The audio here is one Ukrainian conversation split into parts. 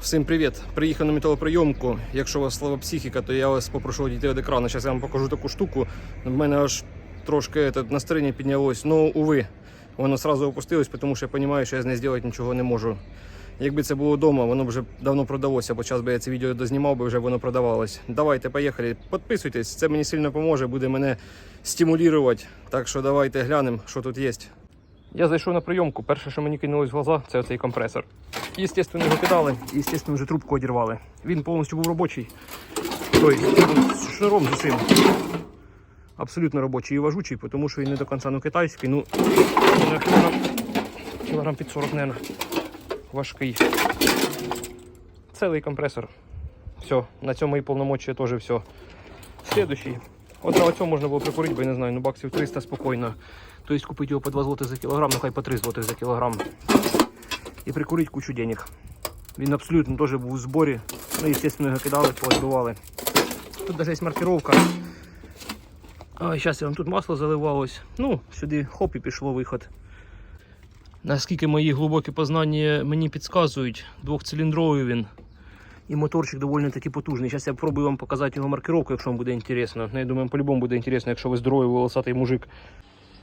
Всім привіт! Приїхав на металоприйомку. Якщо у вас слова психіка, то я вас попрошу відійти від екрану. Зараз я вам покажу таку штуку. В мене аж трошки настроєння піднялось. Ну, уви, воно одразу опустилось, тому що я розумію, що я з нею зробити нічого не можу. Якби це було вдома, воно б вже давно продалося, бо час би я це відео дознімав, би вже воно продавалось. Давайте, поїхали. Підписуйтесь, це мені сильно поможе, буде мене стимулювати. Так що давайте глянемо, що тут є. Я зайшов на прийомку. Перше, що мені кинулось в глаза, це цей компресор. Естественно, його кидали, і, естественно, вже трубку одірвали. Він повністю був робочий. Той з шнуром з усім. Абсолютно робочий і важучий, тому що він не до кінця ну, китайський. Ну, кілограм, під 40, мабуть. Важкий. Цілий компресор. Все, на цьому і повномочі теж все. Слідуючий. От на цьому можна було прикурити, бо я не знаю, ну баксів 300 спокійно. Тобто купити його по 2 злоти за кілограм, ну хай по 3 злоти за кілограм. І прикурити кучу денег. Він абсолютно теж був у зборі. Ну, естественно, його кидали, поодбивали. Тут навіть є маркировка. А, зараз я вам тут масло заливалось. Ну, сюди хоп і пішло виход. Наскільки мої глибокі познання мені підказують, двохциліндровий він. І моторчик доволі таки потужний. Зараз я спробую вам показати його маркировку, якщо вам буде інтересно. Ну, я думаю, по-любому буде інтересно, якщо ви здоровий волосатий мужик.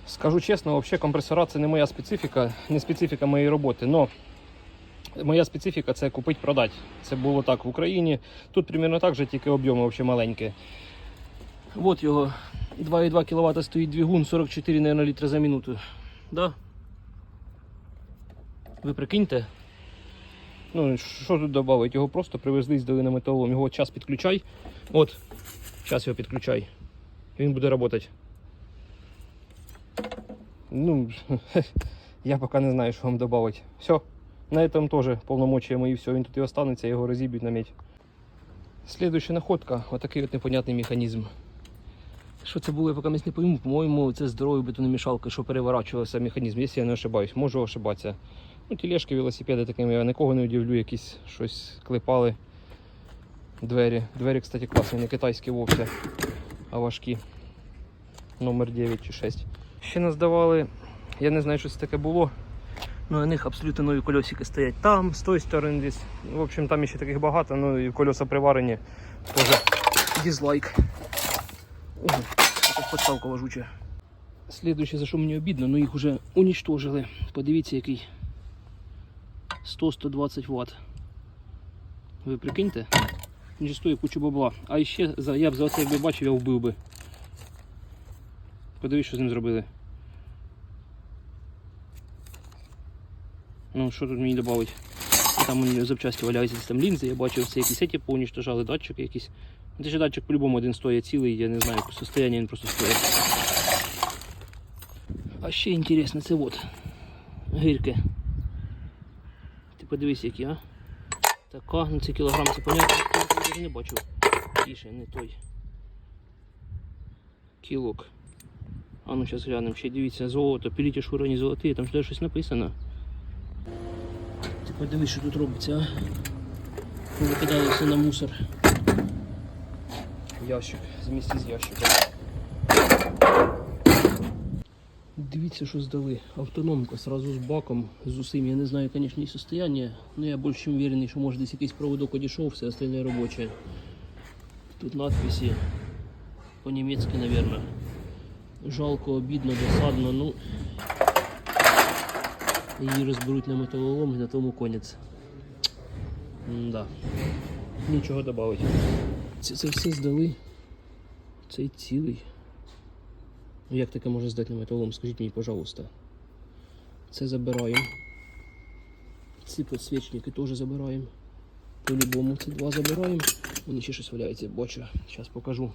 Скажу чесно, взагалі компресора це не моя специфіка, не специфіка моєї роботи. Но моя специфіка це купити, продати. Це було так в Україні. Тут примерно так же, тільки об'єми маленькі. От його 2,2 кВт стоїть двигун, 44 наверное, літри за минуту. Да? Ви прикиньте. Ну, що тут додати? Його просто привезли, здали на металолом. Його час підключай. От, час його підключай. Він буде працювати. Ну, я поки не знаю, що вам додати. Все. На этом теж повномочия мої, все, він тут і останеться, його розіб'ють на медь. Слідуюча находка, отакий от непонятний механізм. Що це було, я поки не пойму. По-моєму, це здоровий бетономішалка, що переворачувався механізм, якщо я не ошибаюсь, можу ошибатися. Ну, тележки, велосипеди такими, я нікого не удивлю, якісь щось клепали. Двері. Двері, кстати, класні, не китайські вовсе, а важкі. Номер 9 чи 6. Ще нас давали, я не знаю, що це таке було. Ну, на них абсолютно нові колесики стоять там, з тої сторони десь. В общем, там ще таких багато, ну і колеса приварені. Тоже дизлайк. Ого, це важуча. Слідуюче, за що мені обідно, ну їх вже унічтожили. Подивіться, який 100-120 Вт. Ви прикиньте? Він же кучу бабла. А ще я б за це якби бачив, я вбив би. Подивись, що з ним зробили. Ну, що тут мені додати? Там у нього запчасті валяються, там лінзи, я бачив, це якісь сеті поунічтожали, датчики якісь. Ну, Це ж датчик по-любому один стоїть цілий, я не знаю, яке состояние він просто стоїть. А ще інтересно, це от гирки. Ти подивись, які, а? Така, ну це кілограм, це понятно, я не бачив. Тише, не той. Кілок. А ну зараз глянемо, ще дивіться, золото, піліті шурені золоті, там ще щось написано. Подивись, що тут робиться, а? Викидали все на мусор. Ящик, змісті з ящиком. Дивіться, що здали. Автономка сразу з баком, з усім. Я не знаю, звісно, її состояние, але я більш чим уверений, що може десь якийсь проводок одійшов, все остальне робоче. Тут надписи по-німецьки, мабуть. Жалко, обідно, досадно, ну її розберуть на металолом і на тому конець. Да. Нічого додати. Це, це все здали. Цей цілий. Ну як таке може здати на металолом? Скажіть мені, пожалуйста. Це забираємо. Ці підсвічники теж забираємо. По-любому ці два забираємо. Вони ще щось валяється, бачу. Зараз покажу.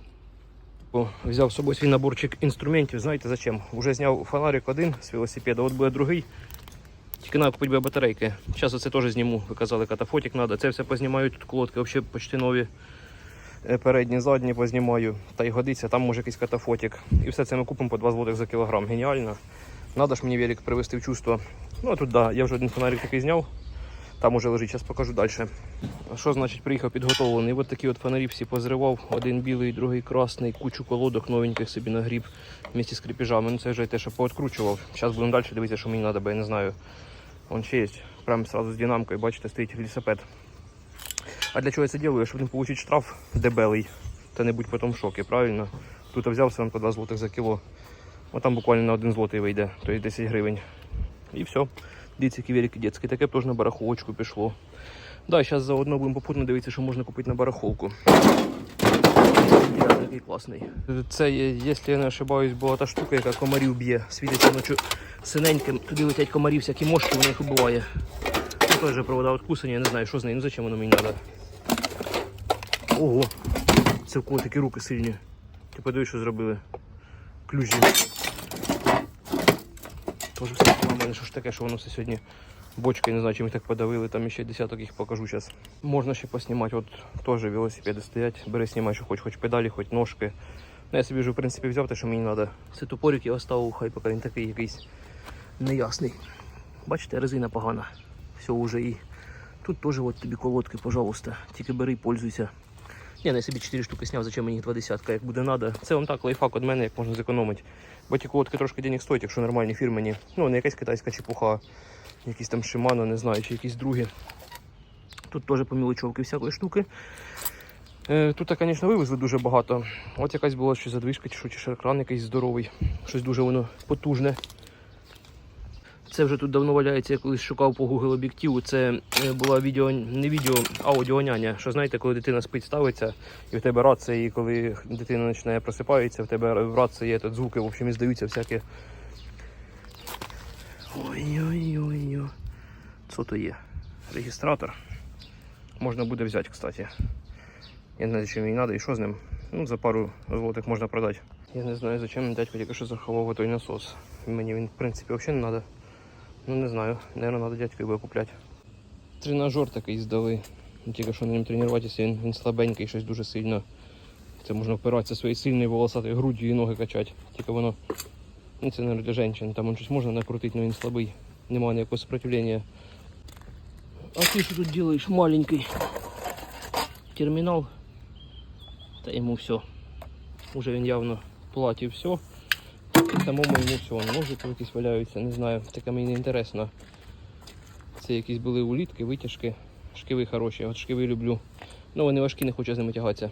Взяв з собою свій наборчик інструментів. Знаєте зачем? Уже зняв фонарик один з велосипеда, от буде другий. Тільки треба купити батарейки. Зараз оце теж зніму. Ви казали, катафотик треба. Це все познімаю, тут колодки взагалі почти нові. Е, Передні, задні познімаю. Та й годиться, там може якийсь катафотик. І все це ми купимо по 2 злотих за кілограм. Геніально. Надо ж мені велик привести в чувство. Ну а тут да, я вже один фонарик такий зняв. Там уже лежить, зараз покажу далі. Що значить приїхав підготовлений? Ось такі от фонарі всі позривав. Один білий, другий красний, кучу колодок новеньких собі нагріб вместе з кріпіжами. Ну це вже те, що пооткручував. Зараз будемо далі дивитися, що мені треба, я не знаю. Вон ще є. Прямо сразу з динамкою, бачите, стоїть велосипед. А для чого я це роблю? Щоб не отримати штраф дебелий. Та не будь потім в шокі, правильно? Тут взяв сам по 2 злотих за кіло. А там буквально на 1 злотий вийде, тобто 10 гривень. І все. Дивіться, які великі дітські. Таке б теж на барахолочку пішло. Да, зараз заодно будемо попутно дивитися, що можна купити на барахолку. Такий класний. Це, якщо я не ошибаюсь, була та штука, яка комарів б'є. Світиться ночі синеньким, туди летять комарі, всякі мошки, воно їх убиває. Тут теж провода откусані, я не знаю, що з нею, ну зачем воно мені треба. Ого, це в кого такі руки сильні. Ти подивись, що зробили. Ключі. Тоже все поламане, що ж таке, що воно все сьогодні бочкою, не знаю, чим їх так подавили, там ще десяток їх покажу зараз. Можна ще поснімати, от теж велосипеди стоять, бери знімай, що хоч, хоч педалі, хоч ножки. Ну, я собі вже в принципі взяв те, що мені треба. Це тупорик я оставив, хай поки він такий якийсь неясний. Бачите, резина погана. Все вже і. Тут теж от тобі колодки, пожалуйста. Тільки бери пользуйся. Ну, я собі 4 штуки сняв, зачем мені їх два десятка, як буде треба. Це вам так лайфхак від мене, як можна зекономити. Бо ті колодки трошки денег стоять, якщо нормальні фірмені. Ну, не якась китайська чепуха, якісь там Shimano, не знаю, чи якісь другі. Тут теж по мілочовки всякої штуки. Е, Тут, звісно, вивезли дуже багато. От якась була що задвижка, чи що, чи шаркран якийсь здоровий. Щось дуже воно потужне. Це вже тут давно валяється, я колись шукав по Google об'єктиву. Це е, була відео, не відео, а аудіоняня. Що знаєте, коли дитина спить, ставиться, і в тебе рація, і коли дитина починає просипається, в тебе в рації є тут звуки, в общем, і здаються всякі. Ой-ой-ой. Що то є? Регістратор. Можна буде взяти, кстати. Я не знаю, чим мені треба і що з ним. Ну, за пару злотих можна продати. Я не знаю, зачем дядько тільки що заховав той насос. Мені він, в принципі, взагалі не треба. Ну не знаю, наверное, треба дядьку буде купляти. Тренажер такий здали. Ну, Тільки що на ньому тренуватися, він, він слабенький, щось дуже сильно. Це можна впиратися своєю сильною волосатою груддю і ноги качати. Тільки воно. Ну це не для жінок. Там щось можна накрутити, але він слабий. Немає ніякого сопротивлення. А ти що тут робиш, маленький? Термінал. Та йому все. Уже він явно платив все. Самому йому Вон ножики якісь валяються, не знаю, таке мені не інтересно. Це якісь були улітки, витяжки, шківи хороші, от шківи люблю. Ну вони важкі, не хочу з ними тягатися.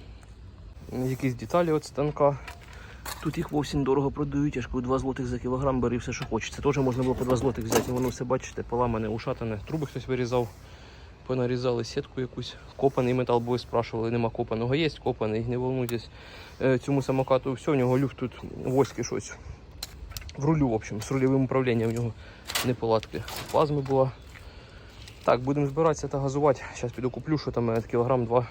Якісь деталі від станка. Тут їх вовсім дорого продають, аж 2 злотих за кілограм бери все, що хочеться. Теж можна було по 2 злотих взяти, воно все бачите, поламане, ушатане. Труби хтось вирізав, понарізали сітку якусь. Копаний метал, бо спрашували, нема копаного. Є копаний, не волнуйтесь. Е, Цьому самокату все, у нього люфт тут воски щось. В рулю, в общем, з рульовим управлінням у нього неполадки. Плазми була. Так, будемо збиратися та газувати. Зараз піду куплю, що там кілограм два.